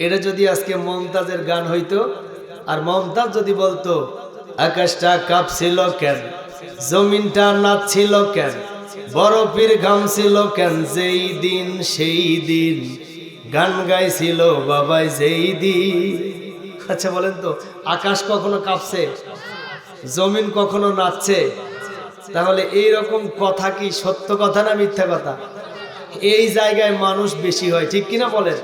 এটা যদি আজকে মমতাজের গান হইতো, আর মমতাজ যদি বলতো, আকাশটা কাঁপছিল কেন? জমিনটা নাচছিল কেন? বরফের ঘাম ছিল কেন? যেই দিন, সেই দিন। গান গাইছিল বাবাই যেই দিন। আচ্ছা বলেন তো, আকাশ কখনো কাঁপছে? জমিন কখনো নাচছে? তাহলে এই রকম কথা কি সত্য কথা না মিথ্যা কথা? এই জায়গায় মানুষ বেশি হয়, ঠিক কিনা বলেন?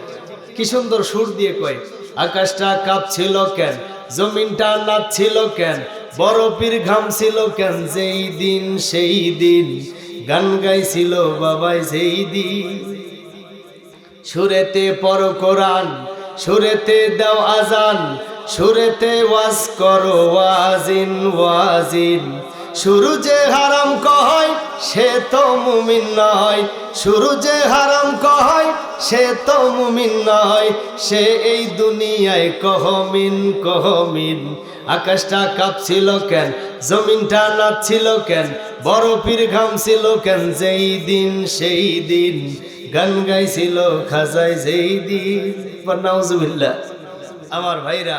কি সুন্দর সুর দিয়ে কয়, আকাশটা কাঁপছিল কেন, জমিনটা নাচছিল কেন বরফির ঘাম ছিল কেন, যেই দিন সেই দিন, গান গাইছিল বাবাই সেই দিন। সুরেতে পর কোরআন, সুরেতে দাও আজান, সুরেতে ওয়াজ করো ওয়াজিন ওয়াজিন শুরু যে হারাম কয়, সে তো মুমিন নয়। শুরু যে হারাম কয়, সে তো মুমিন নয়। সে এই দুনিয়ায় কহমিন কহমিন। আকাশটা কাঁপছিল কেন, জমিনটা নাচছিল কেন বরফির ঘাম ছিল কেন, যেই দিন সেই দিন। গান গাইছিল খাজাই যেই দিন। নাউজুবিল্লাহ আমার ভাইরা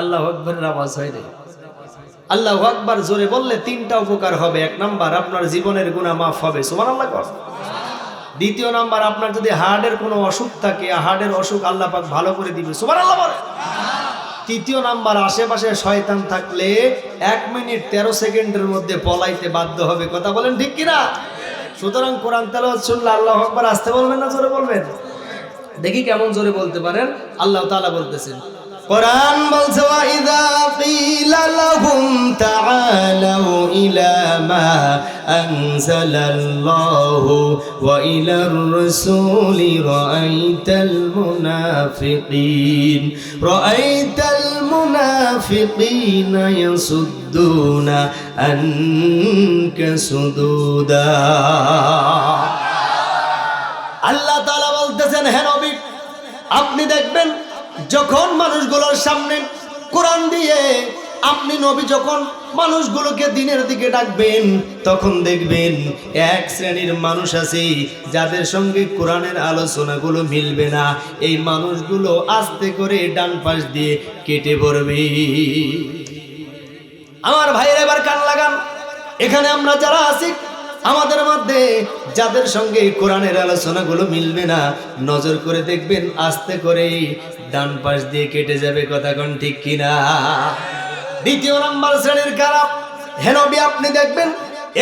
আল্লাহ আকবরের আওয়াজ হয় রে আল্লাহ আকবার জোরে বললে তিনটা উপকার হবে। এক নাম্বার, আপনার জীবনের গুণা মাফ হবে। সুমান আল্লাহ কর। দ্বিতীয় নাম্বার, আপনার যদি হার্টের কোনো অসুখ থাকে হার্টের অসুখ আল্লাহ পাক ভালো করে দিবে। সুমান আল্লাহ তৃতীয় নাম্বার, আশেপাশে শয়তান থাকলে এক মিনিট তেরো সেকেন্ডের মধ্যে পলাইতে বাধ্য হবে। কথা বলেন ঠিক কিনা? সুতরাং কোরআন তেলাওয়াত শুনলে আল্লাহ আকবার আসতে বলবেন না জোরে বলবেন? দেখি কেমন জোরে বলতে পারেন। আল্লাহ তাআলা বলতেছেন কোরআন বলছে, ওয়াইদা কিলা লাহুম তাআলাউ ইলা মা আনজালাল্লাহু ওয়া ইলার রাসূলি রাআইতাল মুনাফিকিন। রাআইতাল মুনাফিকিনা ইয়াসুদ্দুনা আনকা সুদুদা। আল্লাহ তাআলা বলতেছেন, হে নবী, আপনি দেখবেন যখন মানুষগুলোর সামনে কোরআন দিয়ে আপনি নবী যখন মানুষগুলোকে দিনের দিকে ডাকবেন, তখন দেখবেন এক শ্রেণির মানুষ আছে যাদের সঙ্গে কোরআনের আলোচনাগুলো মিলবে না। এই মানুষগুলো আস্তে করে ডান পাশ দিয়ে কেটে পড়বে। আমার ভাইয়ের এবার কান লাগান। এখানে আমরা যারা আছি, আমাদের মধ্যে যাদের সঙ্গে কোরআনের আলোচনাগুলো মিলবে না, নজর করে দেখবেন আস্তে করে ডান পাশ দিয়ে কেটে যাবে কথা কোন ঠিক কিনা? দ্বিতীয় নাম্বার শ্রেণির খারাপ হেনবি আপনি দেখবেন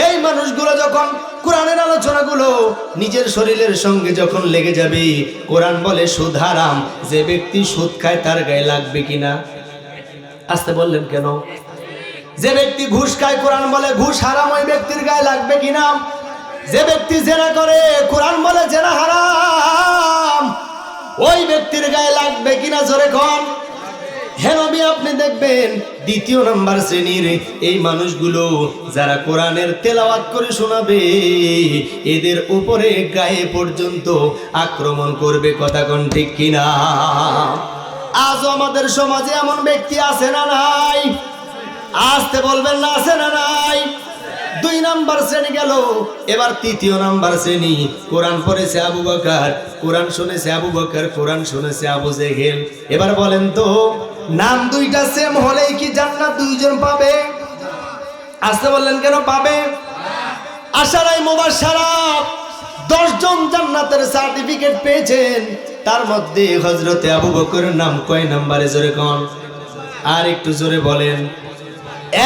এই মানুষগুলো যখন কোরআনের আলোচনাগুলো নিজের শরীরের সঙ্গে যখন লেগে যাবে, কোরআন বলে সুদ হারাম, যে ব্যক্তি সুদ খায় তার গায়ে লাগবে কিনা? আসতে বললেন কেন? যে ব্যক্তি ঘুষ খায়, কোরআন বলে ঘুষ হারাম, ওই ব্যক্তির গায়ে লাগবে কিনা? যে ব্যক্তি জেনা করে, কোরআন বলে জেনা হারাম ওই ব্যক্তির গায়ে লাগবে কিনা জোরে কন। হেনবি আপনি দেখবেন, দ্বিতীয় নাম্বার শ্রেণির এই মানুষগুলো যারা কোরআনের তেলাওয়াত করে শোনাবে, এদের উপরে গায়ে পর্যন্ত আক্রমণ করবে, কথা কোন ঠিক কিনা? আজও আমাদের সমাজে এমন ব্যক্তি আছে না নাই? আসতে বলবেন না, আছে না নাই? দুই নাম্বার শ্রেণি গেল। এবার তৃতীয় নাম্বার শ্রেণি। কোরআন পড়েছে আবু বকর, কোরআন শুনেছে আবু বকর, কোরআন শুনেছে আবু জেহেল। এবার বলেন তো, নাম দুইটা সেম হলেই কি জান্নাত দুইজন পাবে? আসতে বললেন কেন পাবে? আশারাই মোবাসারা দশজন জান্নাতের সার্টিফিকেট পেয়েছেন। তার মধ্যে হজরতে আবু বকরের নাম কয় নাম্বারে? জোরে কন। আর একটু জোরে বলেন।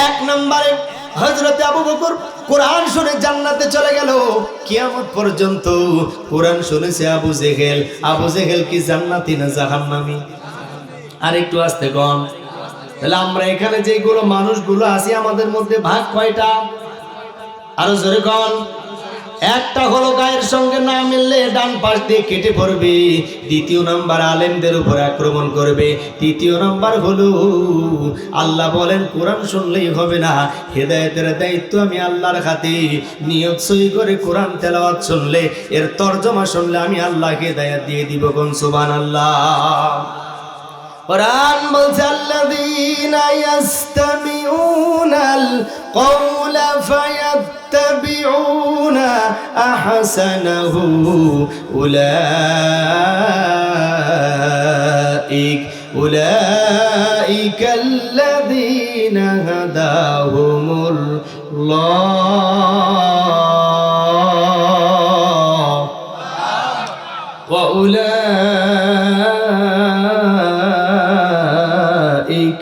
এক নম্বরে হজরতে আবু বকর কোরআন শুনে জান্নাতে চলে গেল। কিয়ামত পর্যন্ত কোরআন শুনেছে আবু জেহেল। আবু জেহেল কি জান্নাতি না জাহান্নামি? আর একটু আসতে কম তাহলে আমরা এখানে যেগুলো মানুষগুলো আছি, আমাদের মধ্যে ভাগ কয়টা? আরও জোরে কন। একটা হলো গায়ের সঙ্গে না মিললে ডান পাশ দিয়ে কেটে পড়বে। দ্বিতীয় নাম্বার আলেমদের উপর আক্রমণ করবে। তৃতীয় নাম্বার হলো, আল্লাহ বলেন, কোরআন শুনলেই হবে না। হেদায়েতের দায়িত্ব আমি আল্লাহর হাতে। নিয়ত সই করে কোরআন তেলাওয়াত শুনলে, এর তর্জমা শুনলে আমি আল্লাহকে হেদায়েত দিয়ে দিব কোন? সুবান আল্লাহ কোরআন বলছে, আল্লাযীনা ইয়াস্তামিউনাল কওলা أحسنه أولئك أولئك الذين هداهم الله. وأولئك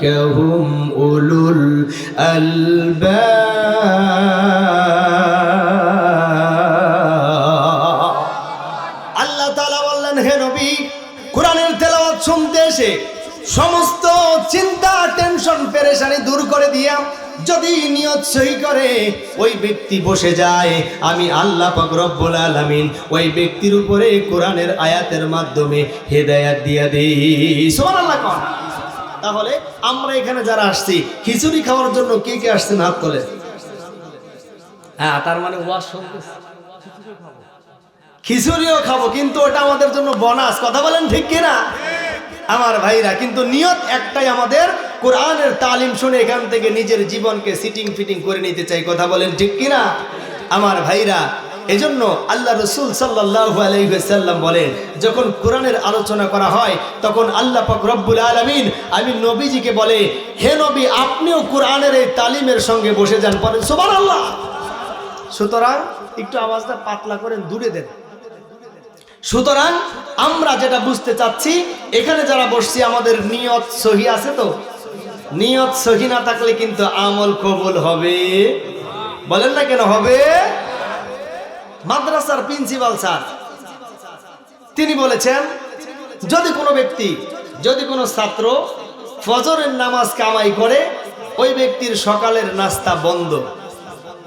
هم أولو الألباب. কোরআনের তেলাওয়াত শুনতে এসে সমস্ত চিন্তা টেনশন পেরেশানি দূর করে দিয়া যদি নিয়ত সহি করে, ওই ব্যক্তি বসে যায়। আমি আল্লাহ রব্বুল আলামিন ওই ব্যক্তির উপরে কোরআনের আয়াতের মাধ্যমে হেদায়াত দিয়া দিই। সুবহানাল্লাহ কোন। তাহলে আমরা এখানে যারা আসছি, খিচুড়ি খাওয়ার জন্য কে কে আসছেন হাত তোলে হ্যাঁ তার মানে ওয়াজ শুনতেছে। খিচুড়িও খাব, কিন্তু ওটা আমাদের জন্য বনাস কথা বলেন ঠিক কিনা? আমার ভাইরা, কিন্তু নিয়ত একটাই আমাদের, কোরআনের তালিম শুনে এখান থেকে নিজের জীবনকে সিটিং ফিটিং করে নিতে চাই। কথা বলেন ঠিক কিনা? আমার ভাইরা, এজন্য আল্লাহ রসুল সাল্লাহ আলাইসাল্লাম বলেন, যখন কোরআনের আলোচনা করা হয়, তখন আল্লাহ পাক রব্বুল আলমিন, আমি নবীজিকে বলে, হে নবী, আপনিও কোরআনের এই তালিমের সঙ্গে বসে যান। বলেন সোবার আল্লাহ সুতরাং একটু আওয়াজটা পাতলা করেন, দূরে দেন। সুতরাং আমরা যেটা বুঝতে চাচ্ছি, এখানে যারা বসছি, আমাদের নিয়ত সহি আছে তো? নিয়ত সহি না থাকলে কিন্তু আমল কবুল হবে। বলেন না কেন হবে? মাদ্রাসার প্রিন্সিপাল স্যার, তিনি বলেছেন, যদি কোনো ব্যক্তি, যদি কোনো ছাত্র ফজরের নামাজ কামাই করে, ওই ব্যক্তির সকালের নাস্তা বন্ধ।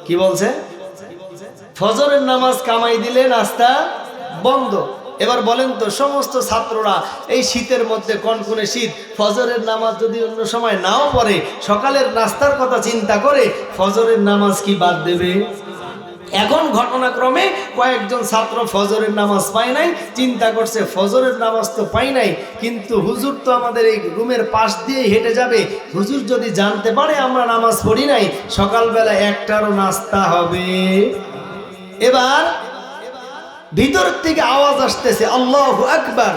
কি বলছে? ফজরের নামাজ কামাই দিলে নাস্তা বন্ধ। এবার বলেন তো, সমস্ত ছাত্ররা এই শীতের মধ্যে কনকনে শীত, ফজরের নামাজ যদি অন্য সময় নাও পড়ে, সকালের নাস্তার কথা চিন্তা করে ফজরের নামাজ কি বাদ দেবে? এখন ঘটনাক্রমে কয়েকজন ছাত্র ফজরের নামাজ পায় নাই, চিন্তা করছে ফজরের নামাজ তো পাই নাই, কিন্তু হুজুর তো আমাদের এই রুমের পাশ দিয়ে হেঁটে যাবে। হুজুর যদি জানতে পারে আমরা নামাজ পড়ি নাই, সকালবেলা একটারও নাস্তা হবে। এবার ভিতর থেকে আওয়াজ আসতেছে, আল্লাহ আকবার,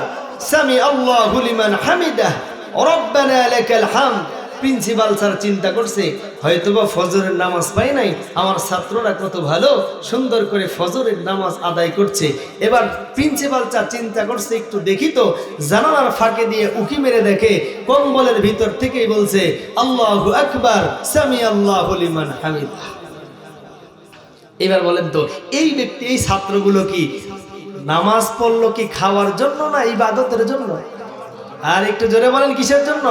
সামি আল্লাহ লিমান হামিদা রব্বানা প্রিন্সিপাল স্যার চিন্তা করছে, হয়তোবা ফজরের নামাজ পাই নাই, আমার ছাত্ররা কত ভালো, সুন্দর করে ফজরের নামাজ আদায় করছে। এবার প্রিন্সিপাল স্যার চিন্তা করছে, একটু দেখি তো। জানালার ফাঁকে দিয়ে উকি মেরে দেখে, কম্বলের ভিতর থেকেই বলছে, আল্লাহ আকবার, সামি আল্লাহ হামিদা এবার বলেন তো, এই ব্যক্তি, এই ছাত্রগুলো কি নামাজ পড়ল কি খাওয়ার জন্য না ইবাদতের জন্য? আর একটু জোরে বলেন, কিসের জন্য?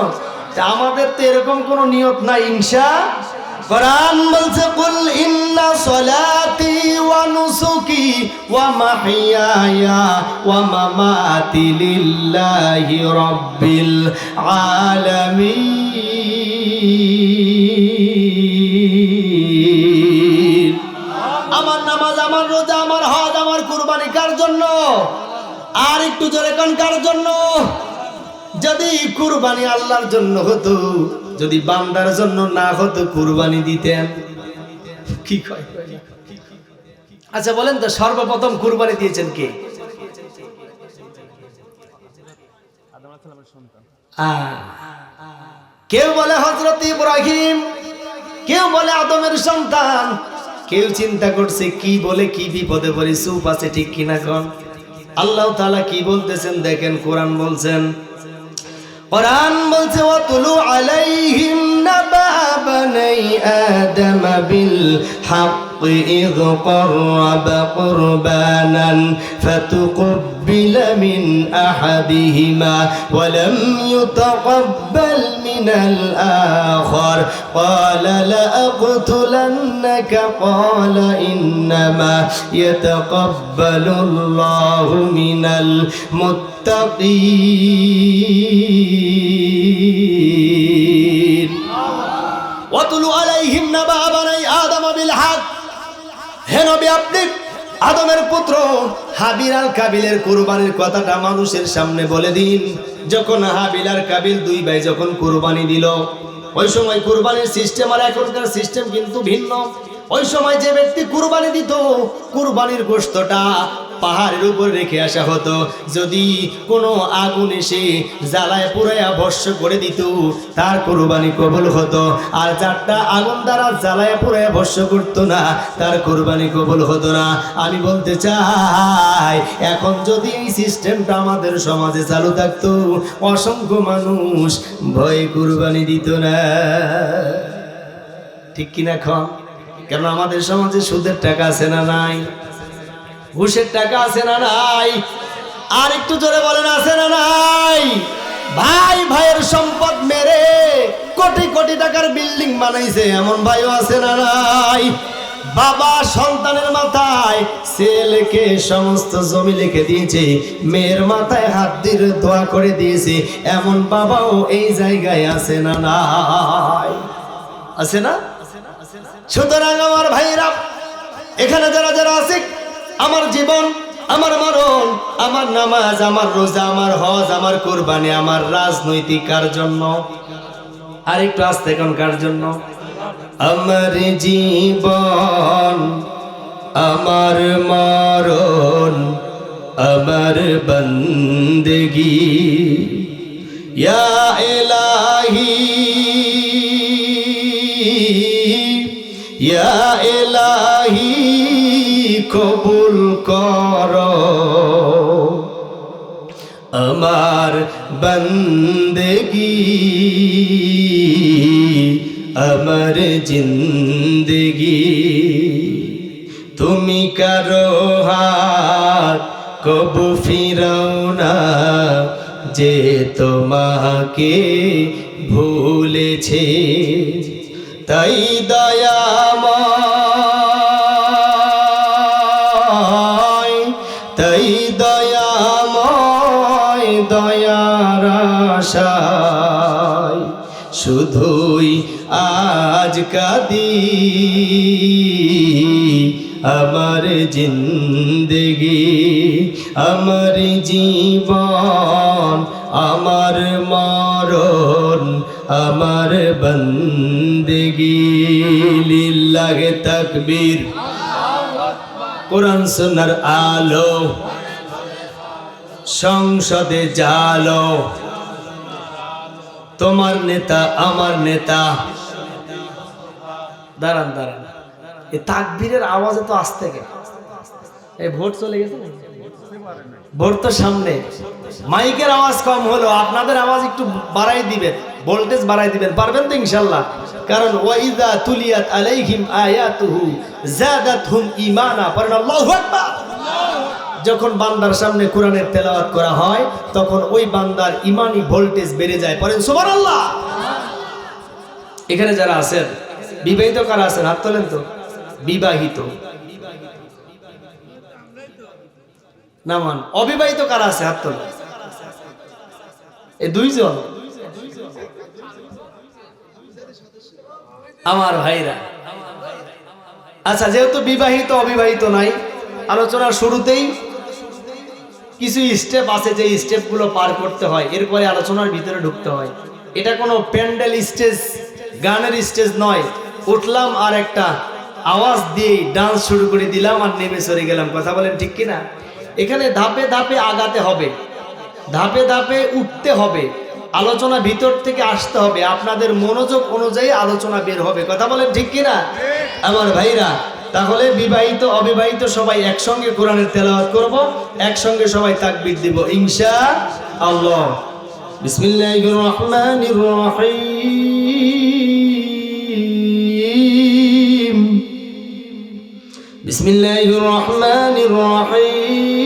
আমাদের তো এরকম কোনো নিয়ত নাই ইনসা কোরআন ওয়া আমার রোজা, আমার হজ, আমার কুরবানি কার জন্য? আর একটু জোরে কান, কার জন্য? যদি কুরবানি আল্লাহর জন্য হতো, যদি বান্দার জন্য না হতো, কুরবানি দিতেন। কি আচ্ছা বলেন তো, সর্বপ্রথম কুরবানি দিয়েছেন কে? কেউ বলে হজরত ইব্রাহিম, কেউ বলে আদমের সন্তান কেউ চিন্তা করছে কি বলে, কি বিপদে পড়ে সুপ আছে ঠিক কিনা কন? আল্লাহ তালা কি বলতেছেন দেখেন, কোরআন বলছেন, কোরআন বলছে, ওয়াতুলু আলাইহিম নাবা বানাই আদম বিল الحق إذ قرب قربانا فتقبل من أحدهما ولم يتقبل من الآخر. قال لأقتلنك؟ قال إنما يتقبل الله من المتقين. واتل عليهم نبأ بني آدم بالحق. আপনি আদমের পুত্র হাবিল আর কাবিলের কুরবানির কথাটা মানুষের সামনে বলে দিন। যখন হাবিল আর কাবিল দুই ভাই যখন কুরবানি দিল, ওই সময় কুরবানির সিস্টেম আর এখনকার সিস্টেম কিন্তু ভিন্ন। ওই সময় যে ব্যক্তি কুরবানি দিত, কুরবানির গোশতটা পাহাড়ের উপর রেখে আসা হতো। যদি কোনো আগুন এসে জ্বালায় পুরাইয়া ভস্য করে দিত, তার কোরবানি কবুল হতো। আর যারটা আগুন দ্বারা জ্বালায় পুরাইয়া ভস্য করতো না, তার কোরবানি কবুল হতো না। আমি বলতে চাই, এখন যদি এই সিস্টেমটা আমাদের সমাজে চালু থাকতো, অসংখ্য মানুষ ভয় কোরবানি দিত না। ঠিক কিনা খ? কেন আমাদের সমাজে সুদের টাকা আছে না নাই? ঘুষের টাকা আছে না নাই? আর একটু জোরে বলেন, আছে না নাই? ভাই, ভাইয়ের সম্পদ মেরে কোটি কোটি টাকার বিল্ডিং বানাইছে, এমন ভাইও আছে না নাই? বাবা সন্তানের মাথায় ছেলেকে সমস্ত জমি লিখে দিয়েছে, মেয়ের মাথায় হাত দিয়ে দোয়া করে দিয়েছে, এমন বাবাও এই জায়গায় আছে না নাই? আছে না? সুতরাং আমার ভাইরা এখানে যারা যারা আছে আমার জীবন, আমার মরণ, আমার নামাজ, আমার রোজা, আমার হজ, আমার কোরবানি, আমার রাজনৈতিক কার জন্য আর একটু আসতে কার জন্য আমার জীবন, আমার মরণ, আমার বন্দেগি। এলাহি ইয়া এলাহি কবুল কর। আমার বন্দেগি, আমার জিন্দগি, তুমি কারও হাত কবু ফিরাও না যে তোমাকে ভুলেছে। আশায় শুধুই আজ কাদি। আমার জিন্দগি, আমার জীবন, আমার মরণ, আমার বন্দেগি। লিল্লাহে তাকবীর। কোরআন সুন্নার আলো, সংসদে জালো। তোমার নেতা, আমার নেতা। দাঁড়ান দাঁড়ান। এই তাকবীরের আওয়াজে তো আসতে গে। এই ভোট চলে গেছে? ভোট তো সামনে। মাইকের আওয়াজ কম হলো, আপনাদের আওয়াজ একটু বাড়াই দিবেন, ভোল্টেজ বাড়াই দিবেন, পারবেন তো ইনশাল্লাহ। কারণ ওয়াইদা তুলিয়াত আলাইহিম আয়াতুহু, জাদাতহুম ঈমানা। পড়েন আল্লাহু আকবার। যখন বান্দার সামনে কোরআনের তেলাওয়াত করা হয়, তখন ওই বান্দার ইমানি ভোল্টেজ বেড়ে যায়। পড়েন, সুবহানাল্লাহ! এখানে যারা আছেন, বিবাহিত কারা আছেন? হাত তোলেন তো। বিবাহিত। নামান, অবিবাহিত কারা আছে? হাত তোলেন। এই দুইজন? আমার ভাইরা। আচ্ছা যেহেতু বিবাহিত, অবিবাহিত নাই, আলোচনার শুরুতেই কিছু স্টেপ আছে যে স্টেপগুলো পার করতে হয়। এরপরে আলোচনার ভিতরে ঢুকতে হয়। এটা কোনো প্যান্ডেল স্টেজ গানের স্টেজ নয়। উঠলাম আর একটা আওয়াজ দিয়ে ডান্স শুরু করে দিলাম আর নেমে সরে গেলাম। কথা বলেন ঠিক কিনা? এখানে ধাপে ধাপে আগাতে হবে। ধাপে ধাপে উঠতে হবে। আলোচনা ভিতর থেকে আসতে হবে। আপনাদের মনোযোগ অনুযায়ী আলোচনা বের হবে। কথা বলেন ঠিক কিনা? আমার ভাইরা তাহলে বিবাহিত, অবিবাহিত সবাই একসঙ্গে কোরআনের তেলাওয়াত করব, একসঙ্গে সবাই তাকবির দিব, ইনশা আল্লাহ। বিসমিল্লাহির রহমানির রহিম। বিসমিল্লাহির রহমানির রহিম।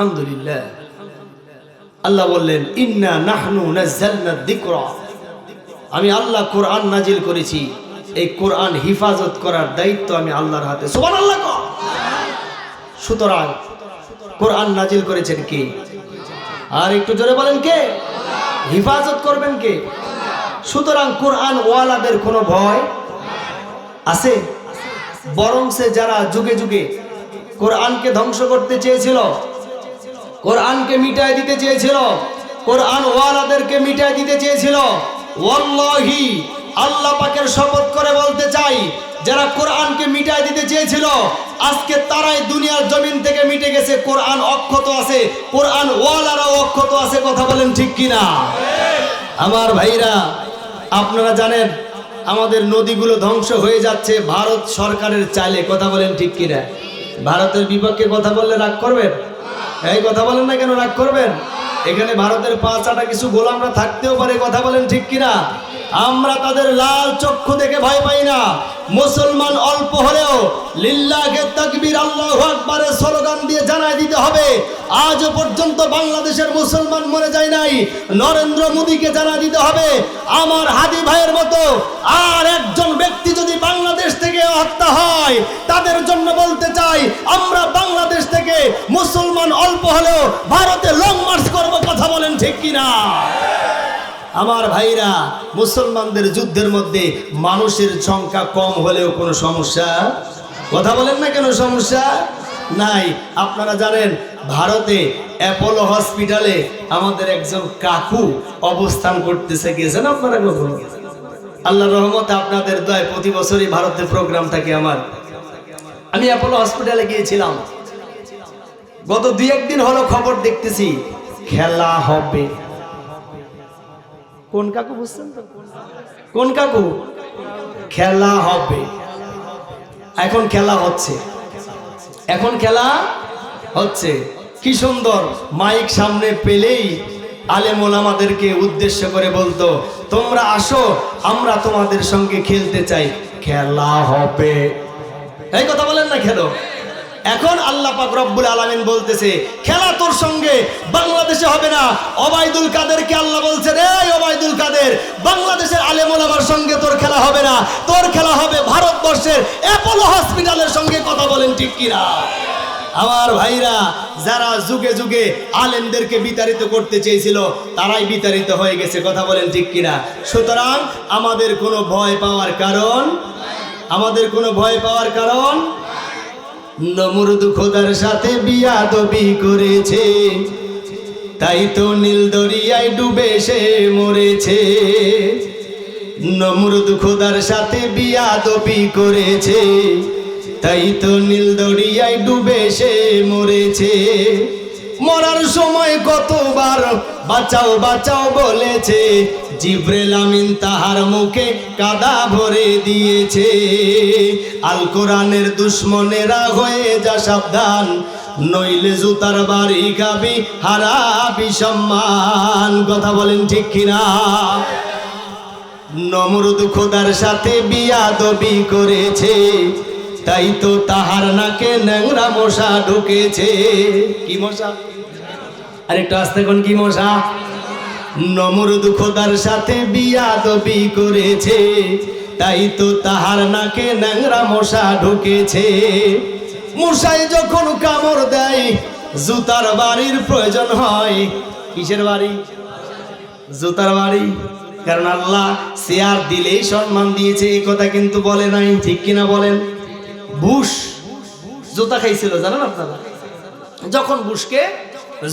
আলহামদুলিল্লাহ। আল্লাহ বললেন, ইন্না নাহনু নাজ্জালনা আমি আল্লাহ কোরআন নাজিল করেছি। এই কোরআন হিফাজত করার দায়িত্ব আমি আল্লাহর হাতে। সুবহানাল্লাহ। সুতরাং কোরআন নাজিল করেছেন কে? আর একটু জোরে বলেন কে? হিফাজত করবেন কে? সুতরাং কোরআন ওয়ালাদের কোনো ভয় আছে? বরং সে যারা যুগে যুগে কোরআনকে ধ্বংস করতে চেয়েছিল কোরআনকে মিটায় দিতে চেয়েছিল। কোরআন ওয়ালাদেরকে মিটায় দিতে চেয়েছিল। ওয়াল্লাহি, আল্লাহ পাকের শপথ করে বলতে চাই, যারা কোরআনকে মিটায় দিতে চেয়েছিল, আজকে তারাই দুনিয়ার জমিন থেকে মিটে গেছে। কোরআন অক্ষত আছে, কোরআন ওয়ালারাও অক্ষত আছে, কথা বলেন ঠিক কিনা? আমার ভাইরা, আপনারা জানেন, আমাদের নদীগুলো ধ্বংস হয়ে যাচ্ছে, ভারত সরকারের চালে কথা বলেন ঠিক কিনা? ভারতের বিপক্ষে কথা বললে রাগ করবেন? এই কথা বলেন না কেন, রাগ করবেন? এখানে ভারতের পাঁচ আটা কিছু গোলামরা থাকতেও পারে, কথা বলেন ঠিক কিনা? আমরা তাদের লাল চক্ষু দেখে ভয় পাই না। মুসলমান অল্প হলেও লিল্লাহকে তাকবীর আল্লাহু আকবারের স্লোগান দিয়ে জানাই দিতে হবে। আজ পর্যন্ত বাংলাদেশের মুসলমান মরে যায় নাই। নরেন্দ্র মোদীকে জানা দিতে হবে, আমার হাদি ভাইয়ের মতো আর একজন ব্যক্তি যদি বাংলাদেশ থেকে হত্যা হয়, তাদের জন্য বলতে চাই, আমরা বাংলাদেশ মুসলমান অল্প হলেও ভারতে লং মার্চ করব কথা বলেন ঠিক কিনা? আমার ভাইরা, মুসলমানদের যুদ্ধের মধ্যে মানুষের সংখ্যা কম হলেও কোনো সমস্যা? কথা বলেন না কেন সমস্যা? নাই। আপনারা জানেন, ভারতে অ্যাপোলো হসপিটালে আমাদের একজন কাকু অবস্থান করতেছে, গেছেন আপনারা কখনো? আল্লাহ রহমতে আপনাদের দয় প্রতি বছরই ভারতে প্রোগ্রাম থাকে আমার। আমি অ্যাপোলো হসপিটালে গিয়েছিলাম। গত দুই একদিন হলো খবর দেখতেছি খেলা হবে। কোন কাকু বুঝছেন তো? কোন কাকু? খেলা হবে। এখন খেলা হচ্ছে। এখন খেলা হচ্ছে। কি সুন্দর মাইক সামনে পেলেই আলেমুল আমাদেরকে উদ্দেশ্য করে বলতো তোমরা আসো আমরা তোমাদের সঙ্গে খেলতে চাই। খেলা হবে। এই কথা বলেন না খেলো এখন আল্লাহ পাক রব্বুল আলামিন বলতেছে, খেলা তোর সঙ্গে, বাংলাদেশে হবে না। ওবাইদুল কাদেরকে আল্লাহ বলছে রে ওবাইদুল কাদের, বাংলাদেশের আলেমুল আমার সঙ্গে তোর খেলা হবে না। তোর খেলা হবে ভারতবর্ষের অ্যাপোলো হসপিটালের সঙ্গে কথা বলেন ঠিক কিনা? আমার ভাইরা, যারা যুগে যুগে আলেমদেরকে বিতাড়িত করতে চেয়েছিল, তারাই বিতাড়িত হয়ে গেছে, কথা বলেন ঠিক কিনা? সুতরাং আমাদের কোনো ভয় পাওয়ার কারণ, আমাদের কোনো ভয় পাওয়ার কারণ নমরুদ খোদার সাথে বিয়া দবি করেছে। তাই তো নীল দরিয়ায় ডুবে সে মরেছে। নমরুদ খোদার সাথে বিয়া দবি করেছে। তাই তো নীল দরিয়ায় ডুবে সে মরেছে। মরার সময় কতবার বাঁচাও বাঁচাও বলেছে। জিব্রেল আমিন তাহার মুখে কাদা ভরে দিয়েছে। আল কোরআনের দুশ্মনেরা হয়ে যা সাবধান, নইলে জুতার বাড়ি খাবি হারাবি সম্মান। কথা বলেন ঠিক কিনা? নমরুদ খোদার সাথে বিয়া দবি করেছে, তাই তো তাহার নাকে ন্যাংরা মশা ঢুকেছে। কি মশা? আরেকটু আসতে কোন কি মশা? নমরুদ খোদার সাথে বিয়া দবি করেছে। তাই তো তাহার নাকে ন্যাংরা মশা ঢুকেছে। মশাই যখন কামড় দেয়, জুতার বাড়ির প্রয়োজন হয়। কিসের বাড়ি? জুতার বাড়ি। কারণ আল্লাহ শেয়ার দিলেই সম্মান দিয়েছে এই কথা কিন্তু বলে নাই, ঠিক কিনা বলেন? বুশ। জুতা খাইছিল, জানেন আপনারা? যখন বুশকে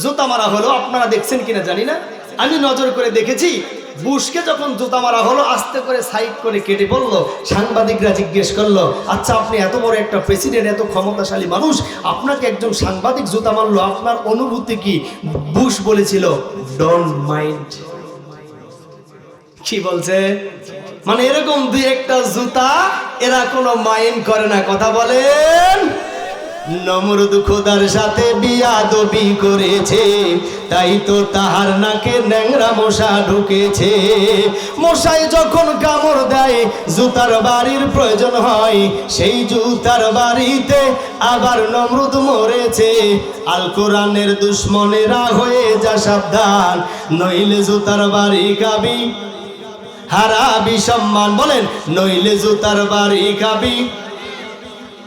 জুতা মারা হলো, আপনারা দেখছেন কিনা জানি না। আমি নজর করে দেখেছি বুশকে যখন জুতা মারা হলো, আস্তে করে সাইড করে কেটে বলল, সাংবাদিকরা জিজ্ঞেস করল আচ্ছা আপনি এত বড় একটা প্রেসিডেন্ট এত ক্ষমতাশালী মানুষ, আপনাকে একজন সাংবাদিক জুতা মারলো, আপনার অনুভূতি কি? বুশ বলেছিল ডোন্ট মাইন্ড কি বলছে? মানে এরকম দুই একটা জুতা, এরা কোনো মাইন্ড করে না, কথা বলেন। নমরুদ দুঃখদার সাথে বিয়া দবি করেছে। তাই তো তাহার নাকে ন্যাংরা মশা ঢুকেছে। মশাই যখন কামড় দেয়, জুতার বাড়ির প্রয়োজন হয়। সেই জুতার বাড়িতে আবার নমরুদ মরেছে। আল কোরআনের দুশ্মনেরা হয়ে যা সাবধান, নইলে জুতার বাড়ি কাবি হারাবি সম্মান, বলেন, নইলে জুতার বাড়ি খাবি।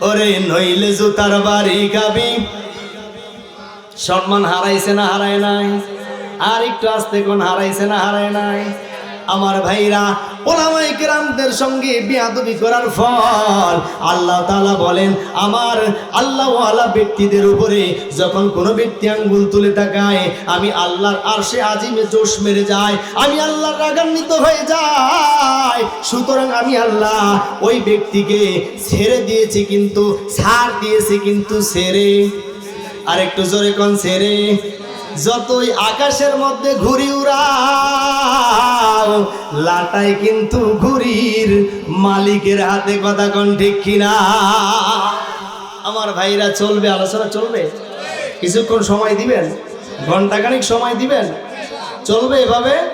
ওরে নইলে জুতার বাড়ি খাবি সম্মান হারাইছে না হারায় নাই? আর একটু আসতে কোন হারাইছে না হারায় নাই? আমার ভাইরা ওলামাই কেরামদের সঙ্গে বিয়াদবি করার ফল। আল্লাহ তাআলা বলেন, আমার আল্লাহ আল্লাহওয়ালা ব্যক্তিদের উপরে যখন কোনো ব্যক্তি আঙ্গুল তুলে তাকায়, আমি আল্লাহর আরশে আজিমে জোশ মেরে যায় আমি আল্লাহর রাগান্বিত হয়ে যাই। সুতরাং আমি আল্লাহ ওই ব্যক্তিকে ছেড়ে দিয়েছি কিন্তু, ছাড় দিয়েছি কিন্তু ছেড়ে। আর একটু জোরে কোন, ছেড়ে। যতই আকাশের মধ্যে ঘুরি উড়াও, লাটাই কিন্তু ঘুরির মালিকের হাতে কথা কোন ঠিক কিনা? আমার ভাইরা চলবে, আলোচনা চলবে? কিছুক্ষণ সময় দিবেন? ঘন্টাখানিক সময় দিবেন? চলবে এভাবে?